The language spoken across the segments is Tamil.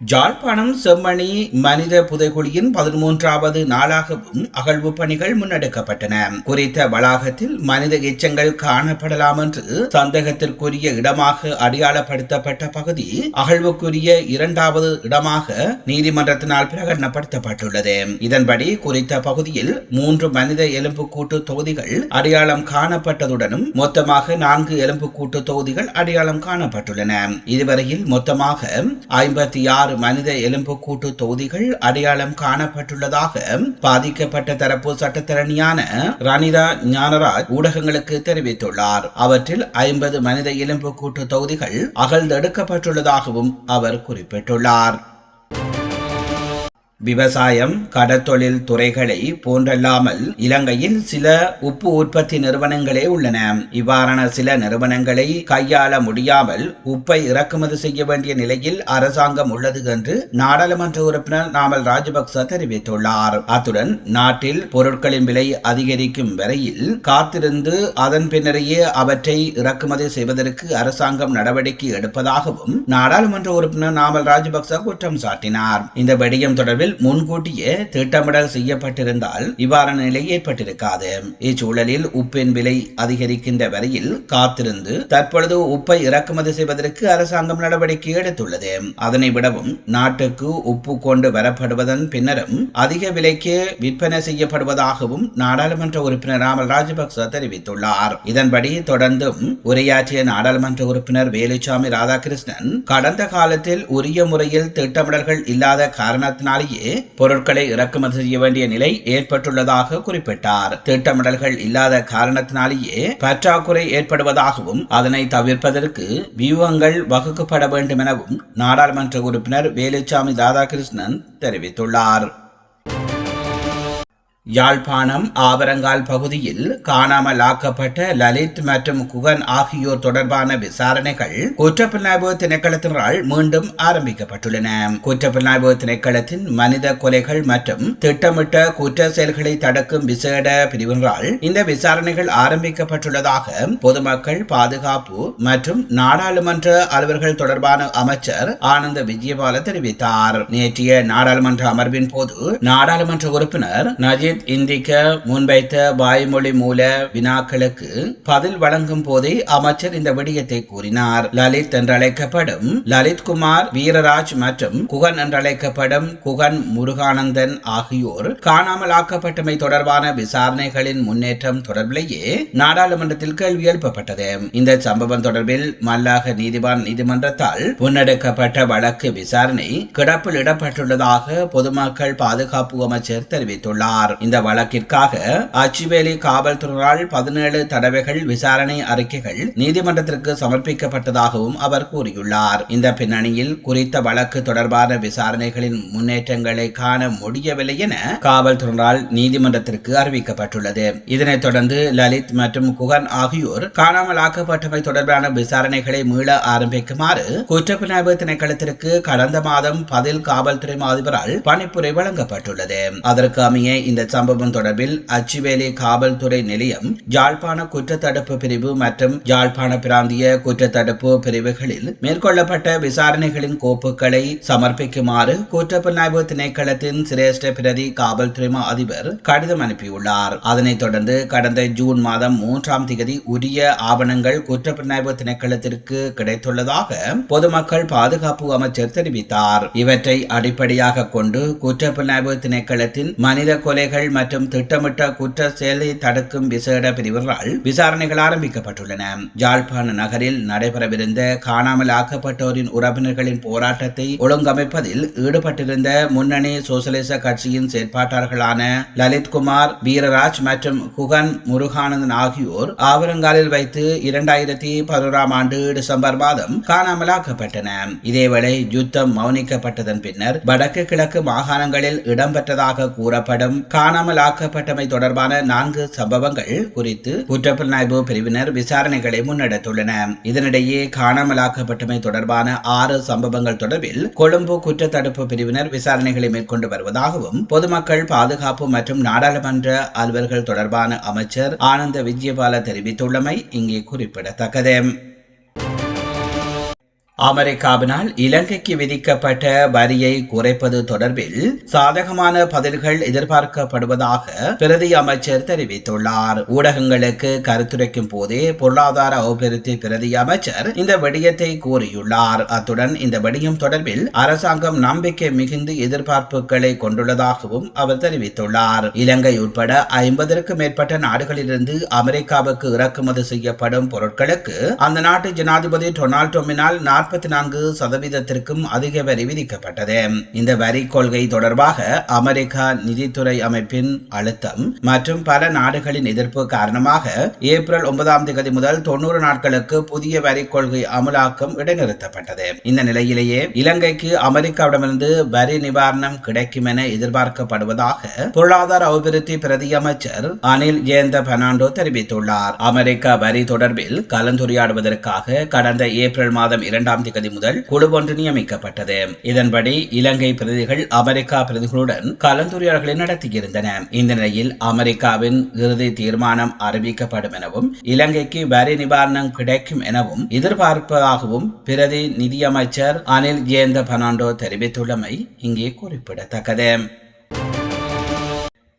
ஜாழ்ப்பாணம் செம்மணி மனித புதைகுழியின் பதிமூன்றாவது நாளாகவும் அகழ்வு பணிகள் முன்னெடுக்கப்பட்டன. குறித்த வளாகத்தில் மனித எச்சங்கள் காணப்படலாம் என்று சந்தேகத்திற்குரிய இடமாக அடையாளப்படுத்தப்பட்ட பகுதி அகழ்வுக்குரிய இரண்டாவது இடமாக நீதிமன்றத்தினால் பிரகடனப்படுத்தப்பட்டுள்ளது. இதன்படி குறித்த பகுதியில் மூன்று மனித எலும்புக்கூட்டு தொகுதிகள் அடையாளம் காணப்பட்டதுடனும் மொத்தமாக நான்கு எலும்புக்கூட்டு தொகுதிகள் அடையாளம் காணப்பட்டுள்ளன. இதுவரையில் மொத்தமாக ஐம்பத்தி ஆறு மனித எலும்புக்கூட்டு தொகுதிகள் அடையாளம் காணப்பட்டுள்ளதாக பாதிக்கப்பட்ட தரப்பு சட்டத்தரணியான ரணிதா ஞானராஜ் ஊடகங்களுக்கு தெரிவித்துள்ளார். அவற்றில் ஐம்பது மனித எலும்புக்கூட்டு தொகுதிகள் அகழ்ந்தெடுக்கப்பட்டுள்ளதாகவும் அவர் குறிப்பிட்டுள்ளார். விவசாயம் கடற்தொழில் துறைகளை போன்றல்லாமல் இலங்கையில் சில உப்பு உற்பத்தி நிறுவனங்களே உள்ளன. இவ்வாறான சில நிறுவனங்களை கையாள முடியாமல் உப்பை இறக்குமதி செய்ய வேண்டிய நிலையில் அரசாங்கம் உள்ளது என்று நாடாளுமன்ற உறுப்பினர் நாமல் ராஜபக்ச தெரிவித்துள்ளார். அத்துடன் நாட்டில் பொருட்களின் விலை அதிகரிக்கும் வரையில் காத்திருந்து அதன் பின்னரையே அவற்றை இறக்குமதி செய்வதற்கு அரசாங்கம் நடவடிக்கை எடுப்பதாகவும் நாடாளுமன்ற உறுப்பினர் நாமல் ராஜபக்ச குற்றம் சாட்டினார். இந்த வெடியம் தொடர்பில் முன்கூட்டியே திட்டமிடல் செய்யப்பட்டிருந்தால் இவ்வாறான நிலை ஏற்பட்டிருக்காது. இச்சூழலில் உப்பின் விலை அதிகரிக்கின்ற வரையில் காத்திருந்து தற்பொழுது உப்பை இறக்குமதி செய்வதற்கு அரசாங்கம் நடவடிக்கை எடுத்துள்ளது. அதனை விடவும் நாட்டுக்கு உப்பு கொண்டு வரப்படுவதன் பின்னரும் அதிக விலைக்கு விற்பனை செய்யப்படுவதாகவும் நாடாளுமன்ற உறுப்பினர் ராமல் ராஜபக்ச தெரிவித்துள்ளார். இதன்படி தொடர்ந்தும் உரையாற்றிய நாடாளுமன்ற உறுப்பினர் வேலுச்சாமி ராதாகிருஷ்ணன் கடந்த காலத்தில் உரிய முறையில் திட்டமிடல்கள் இல்லாத காரணத்தினாலேயே பொருட்களை இறக்குமதி செய்ய வேண்டிய நிலை ஏற்பட்டுள்ளதாக குறிப்பிட்டார். திட்டமிடல்கள் இல்லாத காரணத்தினாலேயே பற்றாக்குறை ஏற்படுவதாகவும் அதனை தவிர்ப்பதற்கு வியூகங்கள் வகுக்கப்பட வேண்டும் எனவும் நாடாளுமன்ற உறுப்பினர் வேலுச்சாமி ராதாகிருஷ்ணன் தெரிவித்துள்ளார். யாழ்ப்பாணம் ஆவரங்கால் பகுதியில் காணாமல் ஆக்கப்பட்ட லலித் மற்றும் குகன் ஆகியோர் தொடர்பான விசாரணைகள் குற்றப்புலனாய்வு திணைக்களத்தினால் மீண்டும் ஆரம்பிக்கப்பட்டுள்ளன. குற்றப்புலனாய்வு திணைக்களத்தின் மனித கொலைகள் மற்றும் திட்டமிட்ட குற்ற செயல்களை தடுக்கும் விசேட பிரிவினரால் இந்த விசாரணைகள் ஆரம்பிக்கப்பட்டுள்ளதாக பொதுமக்கள் பாதுகாப்பு மற்றும் நாடாளுமன்ற அலுவல்கள் தொடர்பான அமைச்சர் ஆனந்த விஜயபால தெரிவித்தார். நேற்றைய நாடாளுமன்ற அமர்வின் போது நாடாளுமன்ற உறுப்பினர் நஜீத் அஜித் இந்திக்க முன்வைத்த வாய்மொழி மூல வினாக்களுக்கு பதில் வழங்கும் போதே அமைச்சர் இந்த விடயத்தை கூறினார். லலித் என்றழைக்கப்படும் லலித் குமார் வீரராஜ் மற்றும் குகன் என்றழைக்கப்படும் குகன் முருகானந்தன் ஆகியோர் காணாமல் ஆக்கப்பட்டமை தொடர்பான விசாரணைகளின் முன்னேற்றம் தொடர்பிலேயே நாடாளுமன்றத்தில் கேள்வி எழுப்பப்பட்டது. இந்த சம்பவம் தொடர்பில் மல்லாக நீதிவான் நீதிமன்றத்தால் முன்னெடுக்கப்பட்ட வழக்கு விசாரணை கிடப்பில் இடப்பட்டுள்ளதாக பொதுமக்கள் பாதுகாப்பு அமைச்சர் தெரிவித்துள்ளார். இந்த வழக்கிற்காக அச்சுவேலி காவல்துறையால் பதினேழு தடவைகள் விசாரணை அறிக்கைகள் நீதிமன்றத்திற்கு சமர்ப்பிக்கப்பட்டதாகவும் அவர் கூறியுள்ளார். இந்த பின்னணியில் குறித்த வழக்கு தொடர்பான விசாரணைகளின் முன்னேற்றங்களை காண முடியவில்லை என காவல்துறையால் நீதிமன்றத்திற்கு அறிவிக்கப்பட்டுள்ளது. இதனைத் தொடர்ந்து லலித் மற்றும் குகன் ஆகியோர் காணாமலாக்கப்பட்டமை தொடர்பான விசாரணைகளை மீள ஆரம்பிக்குமாறு குற்றப்புலனாய்வு திணைக்களத்திற்கு கடந்த மாதம் பதில் காவல்துறை அதிபரால் பணிப்புரை வழங்கப்பட்டுள்ளது. அதற்கு அமைய இந்த சம்பவம் தொடர்பில் அச்சுவேலி காவல்துறை நிலையம் யாழ்ப்பாண குற்றத்தடுப்பு பிரிவு மற்றும் யாழ்ப்பாண பிராந்திய குற்றத்தடுப்பு பிரிவுகளில் மேற்கொள்ளப்பட்ட விசாரணைகளின் கோப்புகளை சமர்ப்பிக்குமாறு குற்றப்புலனாய்வு திணைக்களத்தின் சிரேஷ்ட பிரதி காவல்துறை அதிபர் கடிதம் அனுப்பியுள்ளார். அதனைத் தொடர்ந்து கடந்த ஜூன் மாதம் மூன்றாம் தேதி உரிய ஆவணங்கள் குற்றப்புலனாய்வு திணைக்களத்திற்கு கிடைத்துள்ளதாக பொதுமக்கள் பாதுகாப்பு அமைச்சர் தெரிவித்தார். இவற்றை அடிப்படையாக கொண்டு குற்றப்புலனாய்வு திணைக்களத்தின் மனித கொலைகள் மற்றும் திட்டமிட்ட குற்ற செயலை தடுக்கும் விசேட பிரிவுகளால் விசாரணைகள் ஆரம்பிக்கப்பட்டுள்ளன. யாழ்ப்பாண நகரில் நடைபெறவிருந்த காணாமல் ஆக்கப்பட்டோரின் உறவினர்களின் போராட்டத்தை ஒழுங்கமைப்பதில் ஈடுபட்டிருந்த முன்னணி சோசலிச கட்சியின் செயற்பாட்டாளர்களான லலித்குமார் வீரராஜ் மற்றும் குகன் முருகானந்தன் ஆகியோர் ஆவரங்காலில் வைத்து இரண்டாயிரத்தி பதினோராம் ஆண்டு டிசம்பர் மாதம் காணாமல் ஆக்கப்பட்டன. இதேவேளை யுத்தம் மௌனிக்கப்பட்டதன் பின்னர் வடக்கு கிழக்கு மாகாணங்களில் இடம்பெற்றதாக கூறப்படும் காண காணாமல் ஆக்கப்பட்டமை தொடர்பான நான்கு சம்பவங்கள் குறித்து குற்றப்புலனாய்வு பிரிவினர் விசாரணைகளை முன்னெடுத்துள்ளனர் இதனிடையே காணாமல் ஆக்கப்பட்டமை தொடர்பான ஆறு சம்பவங்கள் தொடர்பில் கொழும்பு குற்றத்தடுப்பு பிரிவினர் விசாரணைகளை மேற்கொண்டு வருவதாகவும் பொதுமக்கள் பாதுகாப்பு மற்றும் நாடாளுமன்ற அலுவல்கள் தொடர்பான அமைச்சர் ஆனந்த விஜயபால தெரிவித்துள்ளமை இங்கே குறிப்பிடத்தக்கது. அமெரிக்காவினால் இலங்கைக்கு விதிக்கப்பட்ட வரியை குறைப்பது தொடர்பில் சாதகமான பதில்கள் எதிர்பார்க்கப்படுவதாக பிரதி அமைச்சர் தெரிவித்துள்ளார். ஊடகங்களுக்கு கருத்துரைக்கும் போதே பொருளாதார அபிவிருத்தி பிரதி அமைச்சர் இந்த விடயத்தை கூறியுள்ளார். அத்துடன் இந்த விடயம் தொடர்பில் அரசாங்கம் நம்பிக்கை மிகுந்து எதிர்பார்ப்புகளை கொண்டுள்ளதாகவும் அவர் தெரிவித்துள்ளார். இலங்கை உட்பட ஐம்பதற்கும் மேற்பட்ட நாடுகளிலிருந்து அமெரிக்காவுக்கு இறக்குமதி செய்யப்படும் பொருட்களுக்கு அந்த நாட்டு ஜனாதிபதி டொனால்ட் ட்ரம்பினால் நாற்பத்தி நான்கு சதவீதத்திற்கும் அதிக வரி விதிக்கப்பட்டது. இந்த வரி கொள்கை தொடர்பாக அமெரிக்கா நிதித்துறை அமைப்பின் அழுத்தம் மற்றும் பல நாடுகளின் எதிர்ப்பு காரணமாக ஏப்ரல் ஒன்பதாம் தேதி முதல் தொண்ணூறு நாட்களுக்கு புதிய வரி கொள்கை அமலாக்கம் இடைநிறுத்தப்பட்டது. இந்த நிலையிலேயே இலங்கைக்கு அமெரிக்காவிடமிருந்து வரி நிவாரணம் கிடைக்கும் என எதிர்பார்க்கப்படுவதாக பொருளாதார அபிவிருத்தி பிரதி அமைச்சர் அனில் ஜெயந்த பெர்னாண்டோ தெரிவித்துள்ளார். அமெரிக்கா வரி தொடர்பில் கலந்துரையாடுவதற்காக கடந்த ஏப்ரல் மாதம் இரண்டாம் இரண்டாம் திகதி முதல் குழு ஒன்று நியமிக்கப்பட்டது. இதன்படி இலங்கை பிரதிகள் அமெரிக்கா பிரதிகளுடன் கலந்துரையாடல்களை நடத்தியிருந்தன. இந்த நிலையில் அமெரிக்காவின் இறுதி தீர்மானம் அறிவிக்கப்படும் எனவும் இலங்கைக்கு வரி நிவாரணம் கிடைக்கும் எனவும் எதிர்பார்ப்பதாகவும் பிரதி நிதியமைச்சர் அனில் ஜெயந்த பனாண்டோ தெரிவித்துள்ளமை இங்கே குறிப்பிடத்தக்கது.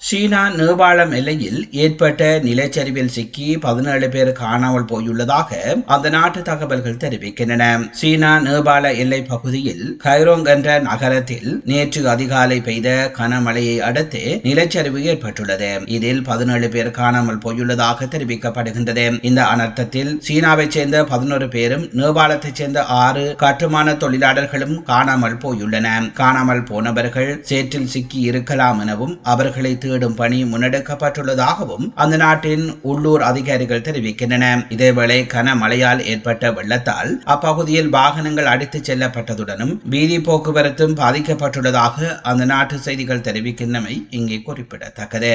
சீனா நேபாளம் எல்லையில் ஏற்பட்ட நிலச்சரிவில் சிக்கி பதினேழு பேர் காணாமல் போயுள்ளதாக அந்த நாட்டு தகவல்கள் தெரிவிக்கின்றன. சீனா நேபாள எல்லை பகுதியில் கைரோங் என்ற நகரத்தில் நேற்று அதிகாலை பெய்த கனமழையை அடுத்து நிலச்சரிவு ஏற்பட்டுள்ளது. இதில் பதினேழு பேர் காணாமல் போயுள்ளதாக தெரிவிக்கப்படுகின்றது. இந்த அனர்த்தத்தில் சீனாவைச் சேர்ந்த பதினோரு பேரும் நேபாளத்தைச் சேர்ந்த ஆறு கட்டுமான தொழிலாளர்களும் காணாமல் போயுள்ளன. காணாமல் போனவர்கள் சேற்றில் சிக்கி இருக்கலாம் எனவும் அவர்களை தேடும் பணி முன்னெடுக்கப்பட்டுள்ளதாகவும் அந்த நாட்டின் உள்ளூர் அதிகாரிகள் தெரிவிக்கின்றன. இதேவேளை கனமழையால் ஏற்பட்ட வெள்ளத்தால் அப்பகுதியில் வாகனங்கள் அடித்துச் செல்லப்பட்டதுடனும் வீதி போக்குவரத்தும் பாதிக்கப்பட்டுள்ளதாக அந்த நாட்டு செய்திகள் தெரிவிக்கின்றமை இங்கே குறிப்பிடத்தக்கது.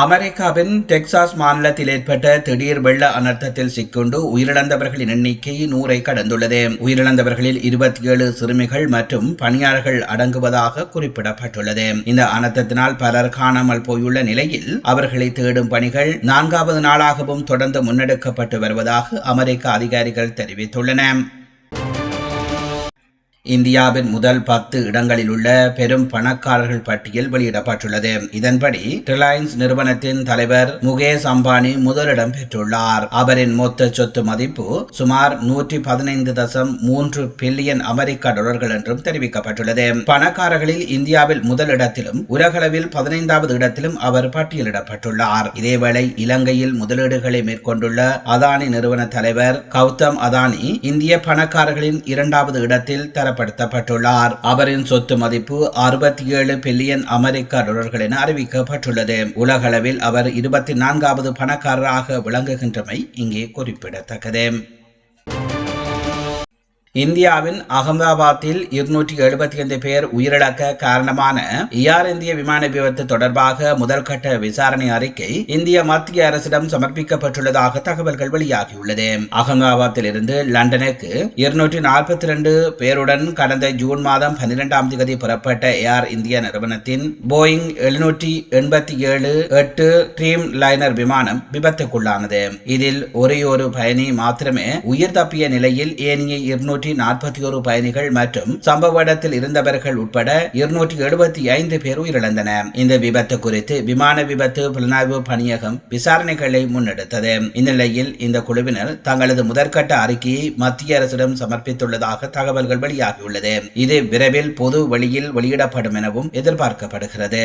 அமெரிக்காவின் டெக்சாஸ் மாநிலத்தில் ஏற்பட்ட திடீர் வெள்ள அனர்த்தத்தில் சிக்கொண்டு உயிரிழந்தவர்களின் எண்ணிக்கை நூறை கடந்துள்ளது. உயிரிழந்தவர்களில் இருபத்தி ஏழு சிறுமிகள் மற்றும் பணியாளர்கள் அடங்குவதாக குறிப்பிடப்பட்டுள்ளது. இந்த அனர்த்தத்தினால் பலர் காணாமல் போயுள்ள நிலையில் அவர்களை தேடும் பணிகள் நான்காவது நாளாகவும் தொடர்ந்து முன்னெடுக்கப்பட்டு வருவதாக அமெரிக்க அதிகாரிகள் தெரிவித்துள்ளனர். இந்தியாவின் முதல் பத்து இடங்களில் உள்ள பெரும் பணக்காரர்கள் பட்டியல் வெளியிடப்பட்டுள்ளது. இதன்படி ரிலையன்ஸ் நிறுவனத்தின் தலைவர் முகேஷ் அம்பானி முதலிடம் பெற்றுள்ளார். அவரின் மொத்த சொத்து மதிப்பு சுமார் நூற்றி பதினைந்து தசம் மூன்று பில்லியன் அமெரிக்க டாலர்கள் என்றும் தெரிவிக்கப்பட்டுள்ளது. பணக்காரர்களில் இந்தியாவில் முதல் இடத்திலும் உலகளவில் பதினைந்தாவது இடத்திலும் அவர் பட்டியலிடப்பட்டுள்ளார். இதேவேளை இலங்கையில் முதலீடுகளை மேற்கொண்டுள்ள அதானி நிறுவன தலைவர் கௌதம் அதானி இந்திய பணக்காரர்களின் இரண்டாவது இடத்தில் தர தரப்படுத்தப்பட்டுள்ளார் அவரின் சொத்து மதிப்பு அறுபத்தி ஏழு பில்லியன் அமெரிக்க டாலர்கள் என அறிவிக்கப்பட்டுள்ளது. உலகளவில் அவர் இருபத்தி நான்காவது பணக்காரராக விளங்குகின்றமை இங்கே குறிப்பிடத்தக்கது. இந்தியாவின் அகமதாபாத்தில் இருநூற்றி எழுபத்தி ஐந்து பேர் உயிரிழக்க காரணமான ஏர் இந்திய விமான விபத்து தொடர்பாக முதல்கட்ட விசாரணை அறிக்கை இந்திய மத்திய அரசிடம் சமர்ப்பிக்கப்பட்டுள்ளதாக தகவல்கள் வெளியாகியுள்ளது. அகமதாபாத்தில் இருந்து லண்டனுக்கு இருநூற்றி நாற்பத்தி இரண்டு பேருடன் கடந்த ஜூன் மாதம் பன்னிரெண்டாம் தேதி புறப்பட்ட ஏர் இந்திய நிறுவனத்தின் போயிங் எழுநூற்றி எண்பத்தி ஏழு எட்டு ட்ரீம் லைனர் விமானம் விபத்துக்குள்ளானது. இதில் ஒரே ஒரு பயணி மாத்திரமே உயிர் தப்பிய நிலையில் ஏனைய இருநூற்றி இருநூற்றி நாற்பத்தி ஒரு பயணிகள் மற்றும் சம்பவ இடத்தில் இருந்தவர்கள் உட்பட இருநூற்றி எழுபத்தி ஐந்து பேர் உயிரிழந்தனர். இந்த விபத்து குறித்து விமான விபத்து புலனாய்வு பணியகம் விசாரணைகளை முன்னெடுத்தது. இந்நிலையில் இந்த குழுவினர் தங்களது முதற்கட்ட அறிக்கையை மத்திய அரசிடம் சமர்ப்பித்துள்ளதாக தகவல்கள் வெளியாகியுள்ளது. இது விரைவில் பொது வழியில் வெளியிடப்படும் எனவும் எதிர்பார்க்கப்படுகிறது.